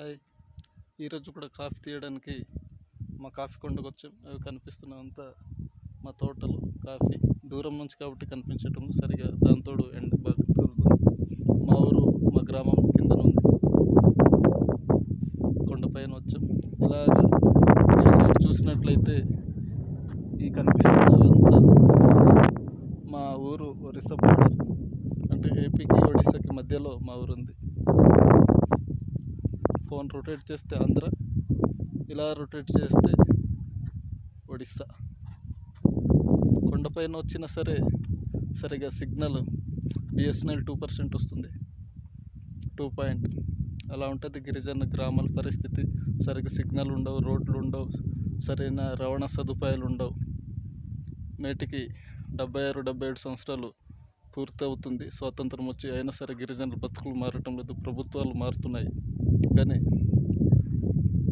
Hi ఈరోజు కూడా coffee తీయడానికి మా కాఫీ కొండకు వచ్చాం అవి కనిపిస్తున్నంత మా తోటలు కాఫీ దూరం నుంచి కాబట్టి కనిపించటం సరిగా దాంతోడు ఎండ బాగా తగులుతుంది. మా ఊరు మా గ్రామం కింద ఉంది. కొండపైన వచ్చాం. ఇలాగ సైడ్ చూసినట్లయితే ఈ కనిపిస్తున్నదంతా ఒరిస్సా మా ఊరు ఒరిస్సా బోర్డర్ అంటే ఏపీకి ఒడిస్సాకి మధ్యలో మా ఊరు ఉంది ఫోన్ రొటేట్ చేస్తే ఆంధ్ర ఇలా రొటేట్ చేస్తే ఒడిస్సా. కొండపైన వచ్చినా సరే సరిగా సిగ్నల్ బిఎస్ఎన్ఎల్ టూ పర్సెంట్ వస్తుంది. టూ పాయింట్ అలా ఉంటుంది గిరిజన గ్రామాల పరిస్థితి. సరిగ్గా సిగ్నల్ ఉండవు రోడ్లు ఉండవు సరైన రవాణా సదుపాయాలు ఉండవు. నేటికి డెబ్బై ఆరు డెబ్బై ఏడు సంవత్సరాలు పూర్తవుతుంది. స్వాతంత్రం వచ్చి అయినా సరే గిరిజనుల బతుకులు మారటం లేదు. ప్రభుత్వాలు మారుతున్నాయి. కానీ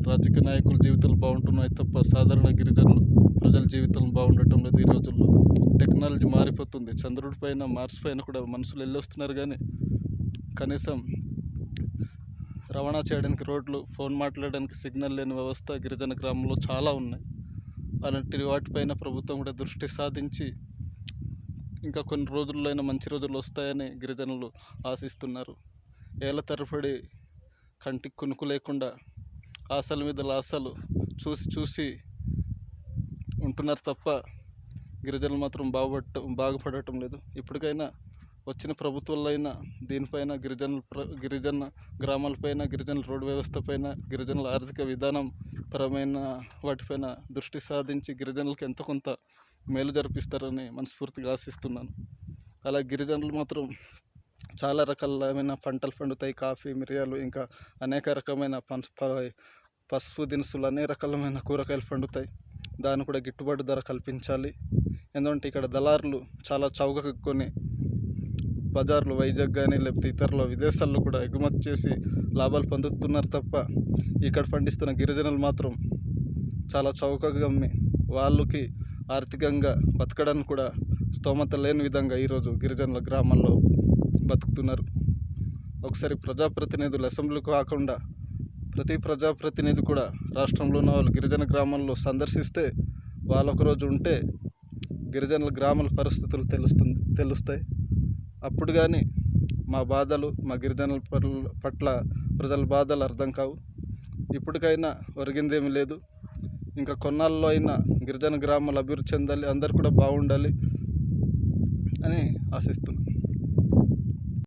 రాజకీయ నాయకుల జీవితాలు బాగుంటున్నాయి తప్ప సాధారణ గిరిజనులు ప్రజల జీవితాలు బాగుండటం లేదు ఈ రోజుల్లో. టెక్నాలజీ మారిపోతుంది. చంద్రుడి పైన మార్స్ పైన కూడా మనుషులు వెళ్ళొస్తున్నారు కానీ కనీసం రవాణా చేయడానికి రోడ్లు ఫోన్ మాట్లాడడానికి సిగ్నల్ లేని వ్యవస్థ గిరిజన గ్రామంలో చాలా ఉన్నాయి. అలాంటి వాటిపైన ప్రభుత్వం కూడా దృష్టి సాధించి ఇంకా కొన్ని రోజుల్లో అయినా మంచి రోజులు వస్తాయని గిరిజనులు ఆశిస్తున్నారు. ఏళ్ళ తరబడి కంటికి కునుకు లేకుండా ఆశల మీద ఆశలు చూసి చూసి ఉంటున్నారు తప్ప గిరిజనులు మాత్రం బాగుపడటం బాగుపడటం లేదు. ఇప్పటికైనా వచ్చిన ప్రభుత్వాలైనా దీనిపైన గిరిజనుల ప్ర గిరిజన గ్రామాలపైన గిరిజనుల రోడ్డు వ్యవస్థపైన గిరిజనుల ఆర్థిక విధానం పరమైన వాటిపైన దృష్టి సాధించి గిరిజనులకు ఎంత కొంత మేలు జరిపిస్తారని మనస్ఫూర్తిగా ఆశిస్తున్నాను. అలా గిరిజనులు మాత్రం చాలా రకాలమైన పంటలు పండుతాయి. కాఫీ మిరియాలు ఇంకా అనేక రకమైన పంచ పసుపు దినుసులు అనే రకాలమైన కూరగాయలు పండుతాయి. దాన్ని కూడా గిట్టుబాటు ధర కల్పించాలి. ఎందుకంటే ఇక్కడ దళారులు చాలా చౌకగా కొని బజార్లు వైజాగ్ కానీ లేకపోతే ఇతరుల విదేశాల్లో కూడా ఎగుమతి చేసి లాభాలు పొందుతున్నారు తప్ప ఇక్కడ పండిస్తున్న గిరిజనులు మాత్రం చాలా చౌకగా అమ్మి వాళ్ళకి ఆర్థికంగా బతకడానికి కూడా స్తోమత లేని విధంగా ఈరోజు గిరిజనుల గ్రామాల్లో బతుకుతున్నారు. ఒకసారి ప్రజాప్రతినిధులు అసెంబ్లీకి కాకుండా ప్రతి ప్రజాప్రతినిధి కూడా రాష్ట్రంలో ఉన్న వాళ్ళు గిరిజన గ్రామాల్లో సందర్శిస్తే వాళ్ళు రోజు ఉంటే గిరిజనుల గ్రామాల పరిస్థితులు తెలుస్తుంది తెలుస్తాయి. అప్పుడు కానీ మా బాధలు మా గిరిజనుల పట్ల- పట్ల ప్రజల బాధలు అర్థం కావు. ఇప్పటికైనా ఒరిగిందేమీ లేదు. ఇంకా కొన్నాళ్ళలో అయినా గిరిజన గ్రామాలు అభివృద్ధి చెందాలి అందరు కూడా బాగుండాలి అని ఆశిస్తున్నాను.